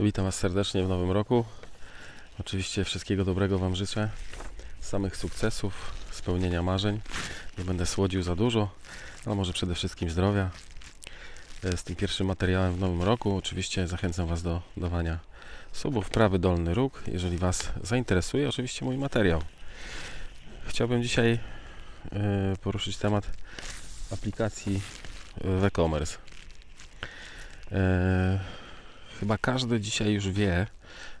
Witam Was serdecznie w nowym roku. Oczywiście wszystkiego dobrego Wam życzę. Samych sukcesów, spełnienia marzeń. Nie będę słodził za dużo, ale może przede wszystkim zdrowia. E, Z tym pierwszym materiałem w nowym roku oczywiście zachęcam Was do dawania subów prawy dolny róg, jeżeli Was zainteresuje oczywiście mój materiał. Chciałbym dzisiaj e, poruszyć temat aplikacji w e-commerce. Chyba każdy dzisiaj już wie,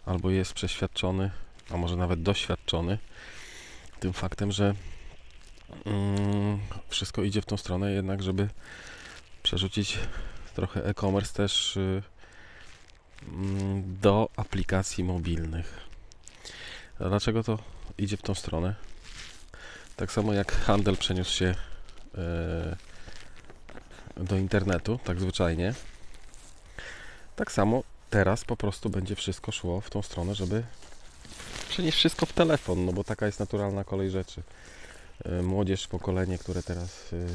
albo jest przeświadczony, a może nawet doświadczony tym faktem, że mm, wszystko idzie w tą stronę, jednak żeby przerzucić trochę e-commerce też y, mm, do aplikacji mobilnych. Dlaczego to idzie w tą stronę? Tak samo jak handel przeniósł się e, do internetu, tak zwyczajnie. Tak samo teraz po prostu będzie wszystko szło w tą stronę, żeby przenieść wszystko w telefon, no bo taka jest naturalna kolej rzeczy. E, Młodzież, pokolenie, które teraz y,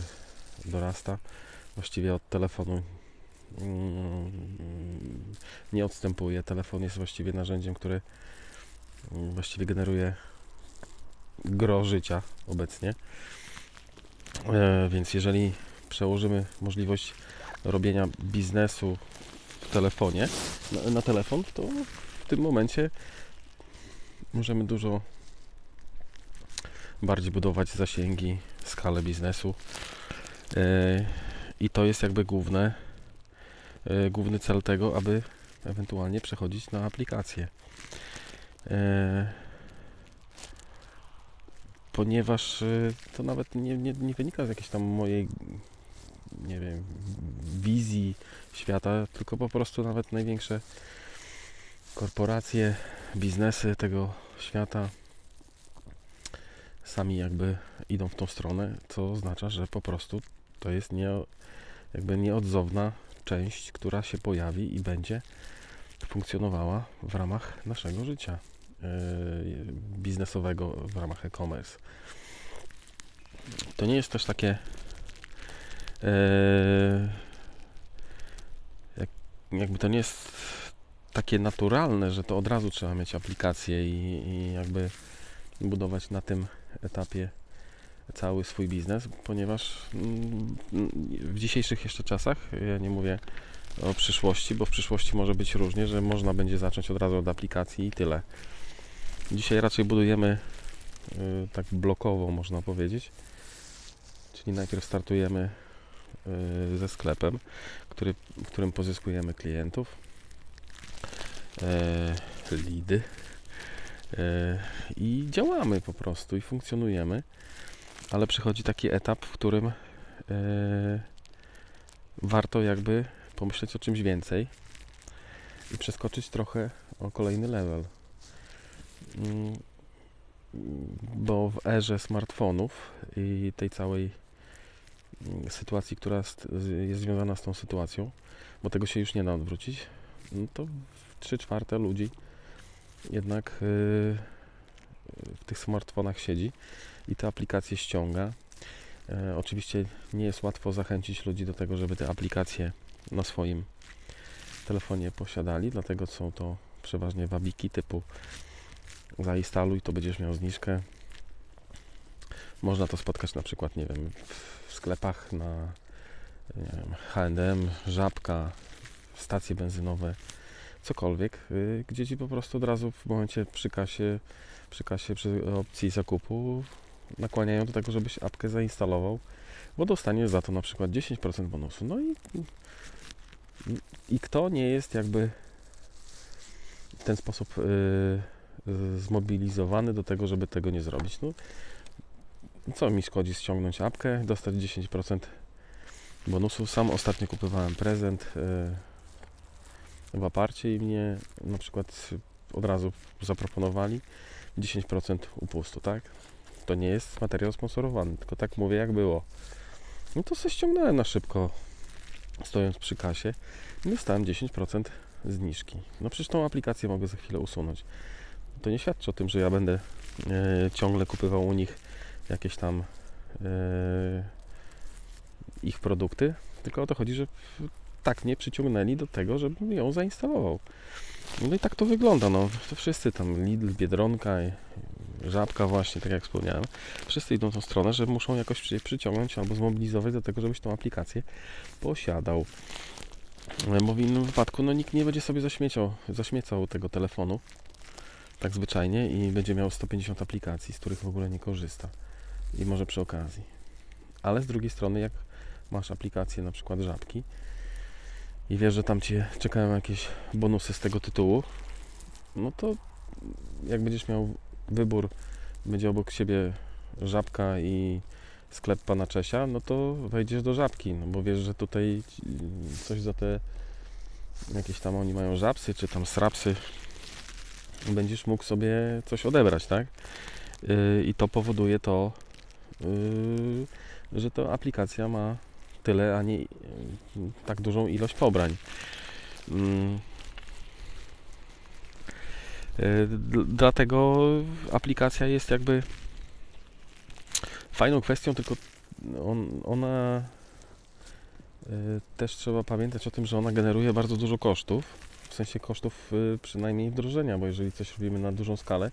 dorasta, właściwie od telefonu mm, nie odstępuje. Telefon jest właściwie narzędziem, które mm, właściwie generuje gro życia obecnie. E, Więc jeżeli przełożymy możliwość robienia biznesu telefonie, na, na telefon, to w tym momencie możemy dużo bardziej budować zasięgi, skalę biznesu. E, I to jest jakby główne, e, główny cel tego, aby ewentualnie przechodzić na aplikację. E, Ponieważ to nawet nie, nie, nie wynika z jakiejś tam mojej, nie wiem, wizji świata, tylko po prostu nawet największe korporacje, biznesy tego świata sami jakby idą w tą stronę, co oznacza, że po prostu to jest nie, jakby nieodzowna część, która się pojawi i będzie funkcjonowała w ramach naszego życia yy, biznesowego, w ramach e-commerce. To nie jest też takie jak, jakby to nie jest takie naturalne, że to od razu trzeba mieć aplikację i, i jakby budować na tym etapie cały swój biznes, ponieważ mm, w dzisiejszych jeszcze czasach, ja nie mówię o przyszłości, bo w przyszłości może być różnie, że można będzie zacząć od razu od aplikacji i tyle. Dzisiaj raczej budujemy y, tak blokowo, można powiedzieć. Czyli najpierw startujemy ze sklepem, który, w którym pozyskujemy klientów, e, lidy e, i działamy po prostu i funkcjonujemy, ale przychodzi taki etap, w którym e, warto jakby pomyśleć o czymś więcej i przeskoczyć trochę o kolejny level. Mm, Bo w erze smartfonów i tej całej sytuacji, która jest związana z tą sytuacją, bo tego się już nie da odwrócić, no to 3 czwarte ludzi jednak yy, w tych smartfonach siedzi i te aplikacje ściąga. E, Oczywiście nie jest łatwo zachęcić ludzi do tego, żeby te aplikacje na swoim telefonie posiadali, dlatego są to przeważnie wabiki typu zainstaluj, to będziesz miał zniżkę. Można to spotkać na przykład, nie wiem, w sklepach na H&M, Żabka, stacje benzynowe, cokolwiek, y, gdzie ci po prostu od razu w momencie przy kasie, przy kasie, przy opcji zakupu nakłaniają do tego, żebyś apkę zainstalował, bo dostaniesz za to na przykład 10% bonusu. No i, i kto nie jest jakby w ten sposób y, y, zmobilizowany do tego, żeby tego nie zrobić? No, co mi szkodzi ściągnąć apkę, dostać 10% bonusu? Sam ostatnio kupowałem prezent y, w aparcie i mnie na przykład od razu zaproponowali 10% upustu, tak? To nie jest materiał sponsorowany, tylko tak mówię jak było. No to sobie ściągnąłem na szybko, stojąc przy kasie i dostałem 10% zniżki. No przecież tą aplikację mogę za chwilę usunąć. To nie świadczy o tym, że ja będę e, ciągle kupywał u nich jakieś tam e, ich produkty, tylko o to chodzi, że tak mnie przyciągnęli do tego, żebym ją zainstalował. No i tak to wygląda, no. To wszyscy tam, Lidl, Biedronka, Żabka właśnie, tak jak wspomniałem, wszyscy idą w tą stronę, że muszą jakoś przy, przyciągnąć albo zmobilizować do tego, żebyś tą aplikację posiadał. Bo w innym wypadku, no nikt nie będzie sobie zaśmieciał, zaśmiecał tego telefonu tak zwyczajnie i będzie miał 150 aplikacji, z których w ogóle nie korzysta. I może przy okazji. Ale z drugiej strony, jak masz aplikację na przykład Żabki i wiesz, że tam Cię czekają jakieś bonusy z tego tytułu, no to jak będziesz miał wybór, będzie obok siebie Żabka i sklep Pana Czesia, no to wejdziesz do Żabki, no bo wiesz, że tutaj coś za te jakieś tam oni mają żabsy, czy tam srapsy będziesz mógł sobie coś odebrać, tak? Yy, I to powoduje to, yy, że ta aplikacja ma tyle, a nie yy, tak dużą ilość pobrań. Yy, Dlatego aplikacja jest jakby fajną kwestią, tylko on, ona też trzeba pamiętać o tym, że ona generuje bardzo dużo kosztów w sensie kosztów przynajmniej wdrożenia, bo jeżeli coś robimy na dużą skalę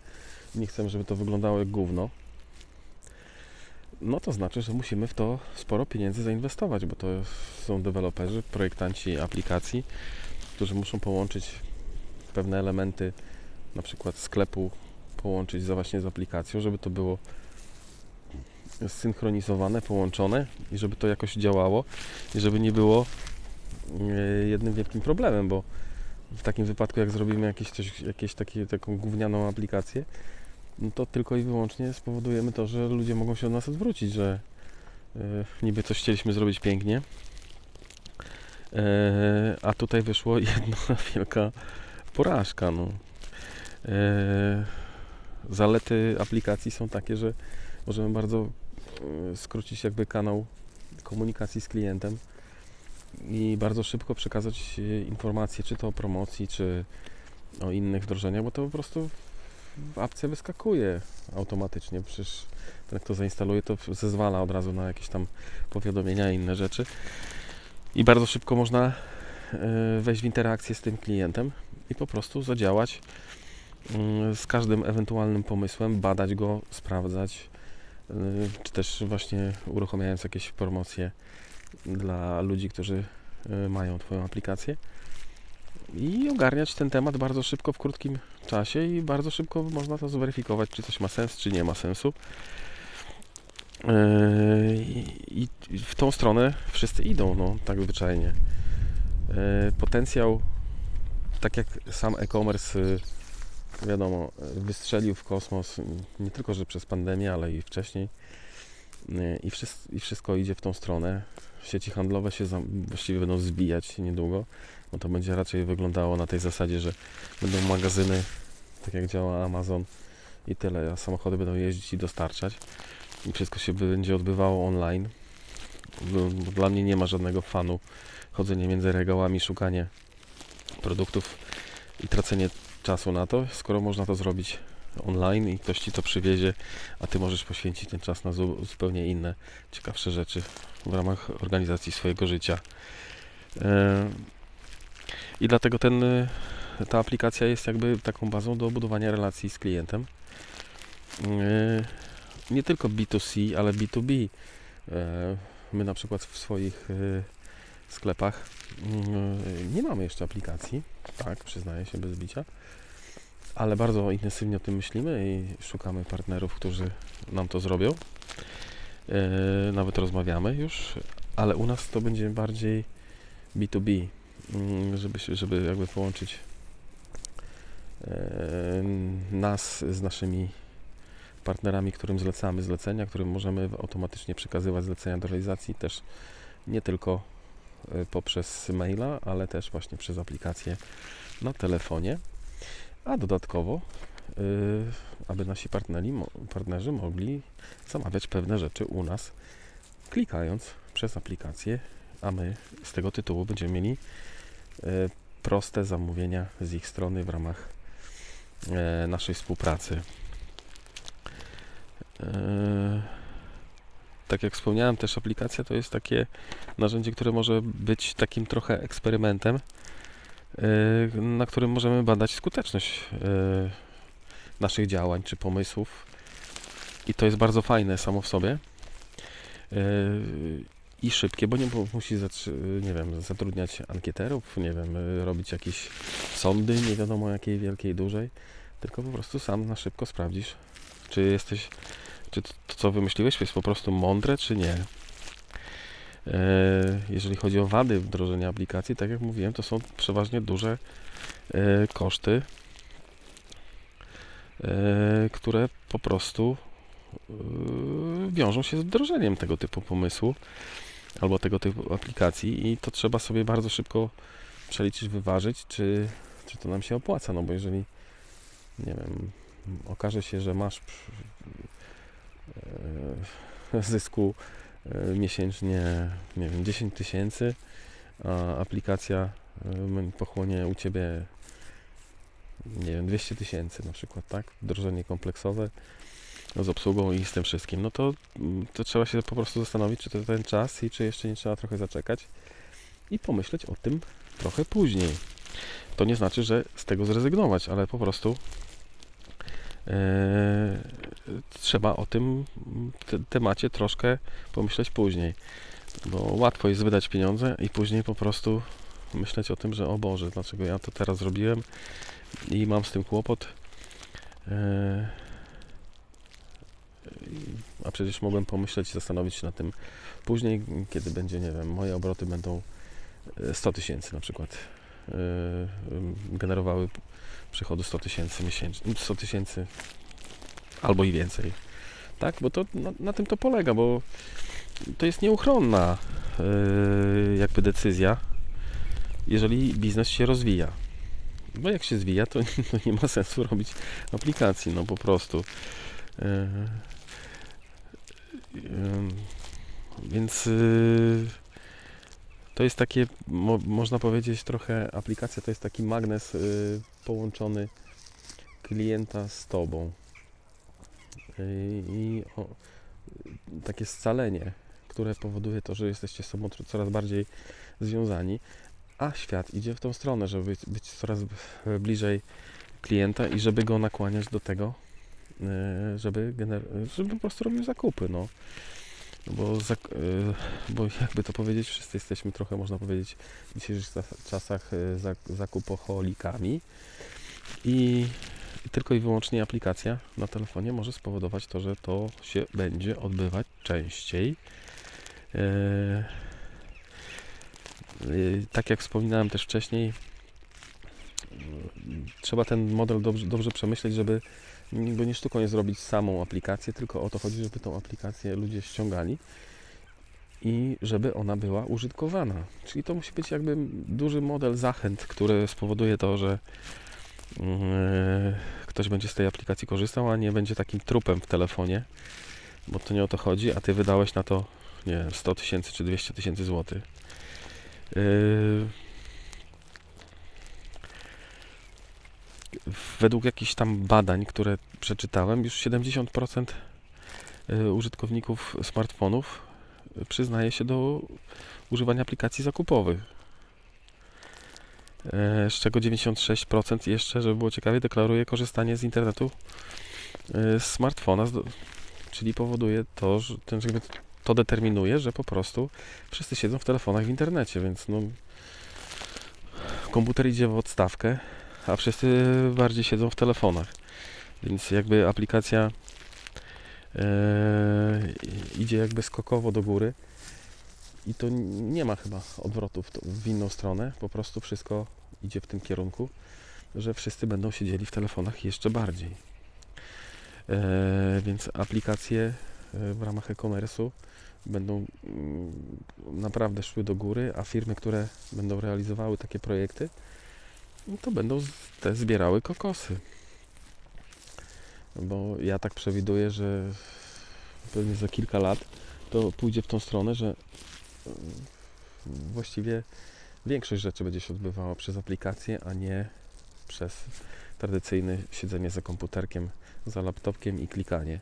nie chcemy, żeby to wyglądało jak gówno, no to znaczy, że musimy w to sporo pieniędzy zainwestować, bo to są deweloperzy, projektanci aplikacji, którzy muszą połączyć pewne elementy, na przykład sklepu, połączyć za właśnie z aplikacją, żeby to było zsynchronizowane, połączone i żeby to jakoś działało i żeby nie było y, jednym wielkim problemem, bo w takim wypadku, jak zrobimy jakieś, coś, jakieś takie, taką gównianą aplikację, no to tylko i wyłącznie spowodujemy to, że ludzie mogą się od nas odwrócić, że e, niby coś chcieliśmy zrobić pięknie, e, a tutaj wyszło jedna wielka porażka. No. E, zalety aplikacji są takie, że możemy bardzo skrócić jakby kanał komunikacji z klientem i bardzo szybko przekazać informacje, czy to o promocji, czy o innych wdrożeniach, bo to po prostu apce wyskakuje automatycznie. Przecież ten, kto zainstaluje, to zezwala od razu na jakieś tam powiadomienia i inne rzeczy. I bardzo szybko można e, wejść w interakcję z tym klientem i po prostu zadziałać mm, z każdym ewentualnym pomysłem, badać go, sprawdzać, e, czy też właśnie uruchamiając jakieś promocje dla ludzi, którzy e, mają Twoją aplikację i ogarniać ten temat bardzo szybko, w krótkim czasie i bardzo szybko można to zweryfikować, czy coś ma sens, czy nie ma sensu. Yy, I w tą stronę wszyscy idą, no, tak zwyczajnie. Yy, Potencjał, tak jak sam e-commerce, yy, wiadomo, wystrzelił w kosmos, nie tylko, że przez pandemię, ale i wcześniej. I, wszystko, I wszystko idzie w tą stronę. Sieci handlowe się właściwie będą zbijać niedługo bo to będzie raczej wyglądało na tej zasadzie, że będą magazyny, tak jak działa Amazon i tyle, a samochody będą jeździć i dostarczać i wszystko się będzie odbywało online. Dla mnie nie ma żadnego fanu chodzenie między regałami, szukanie produktów i tracenie czasu na to, skoro można to zrobić online i ktoś Ci to przywiezie, a Ty możesz poświęcić ten czas na zu- zupełnie inne, ciekawsze rzeczy w ramach organizacji swojego życia. I dlatego ten, y, ta aplikacja jest jakby taką bazą do budowania relacji z klientem. Y, Nie tylko B2C, ale B2B. Y, My na przykład w swoich sklepach nie mamy jeszcze aplikacji, tak, przyznaję się bez bicia, ale bardzo intensywnie o tym myślimy i szukamy partnerów, którzy nam to zrobią. Nawet rozmawiamy już, ale u nas to będzie bardziej B2B mm, żeby, się- żeby jakby połączyć e, nas z naszymi partnerami, którym zlecamy zlecenia, którym możemy automatycznie przekazywać zlecenia do realizacji też nie tylko e, poprzez maila, ale też właśnie przez aplikację na telefonie, a dodatkowo e, aby nasi partneri, partnerzy mogli zamawiać pewne rzeczy u nas klikając przez aplikację, a my z tego tytułu będziemy mieli proste zamówienia z ich strony w ramach e, naszej współpracy. E, Tak jak wspomniałem, też aplikacja to jest takie narzędzie, które może być takim trochę eksperymentem. na którym możemy badać skuteczność naszych działań czy pomysłów. I to jest bardzo fajne samo w sobie. Y, I szybkie, bo nie bo musi nie wiem, zatrudniać ankieterów, nie wiem, y, robić jakieś sądy, nie wiadomo jakiej wielkiej, dużej, tylko po prostu sam na szybko sprawdzisz, czy jesteś, czy to, to co wymyśliłeś jest po prostu mądre, czy nie. E, Jeżeli chodzi o wady wdrożenia aplikacji, tak jak mówiłem, to są przeważnie duże e, koszty, e, które po prostu e, wiążą się z wdrożeniem tego typu pomysłu albo tego typu aplikacji i to trzeba sobie bardzo szybko przeliczyć, wyważyć, czy, czy to nam się opłaca, no bo jeżeli nie wiem, okaże się, że masz e, zysku e, miesięcznie, nie wiem, 10 tysięcy, a aplikacja e, pochłonie u Ciebie, nie wiem, 200 tysięcy na przykład, tak? Wdrożenie kompleksowe z obsługą i z tym wszystkim, no to, mm, to trzeba się po prostu zastanowić, czy to ten czas i czy jeszcze nie trzeba trochę zaczekać i pomyśleć o tym trochę później. To nie znaczy, że z tego zrezygnować, ale po prostu e, trzeba o tym te, temacie troszkę pomyśleć później. Bo łatwo jest wydać pieniądze i później po prostu myśleć o tym, że o Boże, dlaczego ja to teraz zrobiłem i mam z tym kłopot. I- a przecież mogłem pomyśleć i zastanowić się nad tym później, kiedy będzie, nie wiem, moje obroty będą e, 100 tysięcy na przykład e, generowały przychodu 100 tysięcy miesięcznie, 100 tysięcy albo i więcej. Tak, bo to na, na tym to polega, bo to jest nieuchronna e, jakby decyzja, jeżeli biznes się rozwija. Bo jak się zwija, to, to nie ma sensu robić aplikacji, no po prostu. Więc y, to jest takie, mo, można powiedzieć, trochę aplikacja to jest taki magnes y, połączony klienta z tobą. Y, I o, takie scalenie, które powoduje to, że jesteście sobą coraz bardziej związani, a świat idzie w tą stronę, żeby być, coraz bliżej klienta i żeby go nakłaniać do tego, żeby, gener- żeby po prostu robił zakupy. No. No Bo, y, bo jakby to powiedzieć, wszyscy jesteśmy trochę, można powiedzieć, w dzisiejszych czas- czasach y, zak- zakupoholikami i tylko i wyłącznie aplikacja na telefonie może spowodować to, że to się będzie odbywać częściej. Y, Tak jak wspominałem też wcześniej, y, trzeba ten model dobrze, dobrze przemyśleć, żeby bo nie sztuką jest zrobić samą aplikację, tylko o to chodzi, żeby tą aplikację ludzie ściągali i żeby ona była użytkowana. Czyli to musi być jakby duży model zachęt, który spowoduje to, że mm, ktoś będzie z tej aplikacji korzystał, a nie będzie takim trupem w telefonie, bo to nie o to chodzi, a ty wydałeś na to, nie wiem, 100 tysięcy czy 200 tysięcy złotych. Yy, według jakichś tam badań, które przeczytałem, już 70% y, użytkowników smartfonów y, przyznaje się do używania aplikacji zakupowych. E, Z czego 96% jeszcze, żeby było ciekawie, deklaruje korzystanie z internetu z smartfona, czyli powoduje to, że ten, to determinuje, że po prostu wszyscy siedzą w telefonach w internecie, więc no komputer idzie w odstawkę, a wszyscy bardziej siedzą w telefonach. Więc jakby aplikacja e, idzie jakby skokowo do góry i to nie ma chyba odwrotów w inną stronę. Po prostu wszystko idzie w tym kierunku, że wszyscy będą siedzieli w telefonach jeszcze bardziej. E, więc aplikacje e, w ramach e-commerce'u będą mm, naprawdę szły do góry, a firmy, które będą realizowały takie projekty, no to będą te zbierały kokosy. Bo ja tak przewiduję, że pewnie za kilka lat to pójdzie w tą stronę, że y, właściwie większość rzeczy będzie się odbywała przez aplikację, a nie przez tradycyjne siedzenie za komputerkiem, za laptopkiem i klikanie.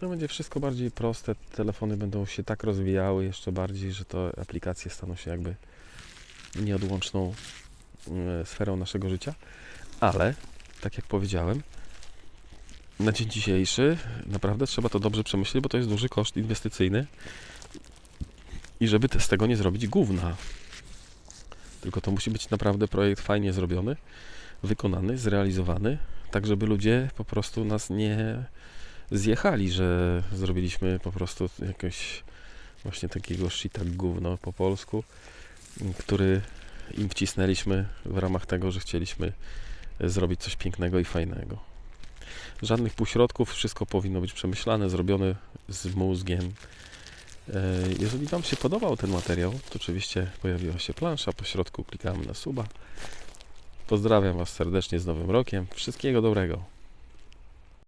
To będzie wszystko bardziej proste. Telefony będą się tak rozwijały jeszcze bardziej, że to aplikacje staną się jakby nieodłączną sferą naszego życia, ale tak jak powiedziałem, na dzień dzisiejszy naprawdę trzeba to dobrze przemyśleć, bo to jest duży koszt inwestycyjny i żeby z tego nie zrobić gówna. Tylko to musi być naprawdę projekt fajnie zrobiony, wykonany, zrealizowany, tak żeby ludzie po prostu nas nie zjechali, że zrobiliśmy po prostu jakieś właśnie takiego shita gówno po polsku, który im wcisnęliśmy w ramach tego, że chcieliśmy zrobić coś pięknego i fajnego. Żadnych półśrodków, wszystko powinno być przemyślane, zrobione z mózgiem. E, Jeżeli Wam się podobał ten materiał, to oczywiście pojawiła się plansza, po środku klikamy na suba. Pozdrawiam Was serdecznie z Nowym Rokiem. Wszystkiego dobrego.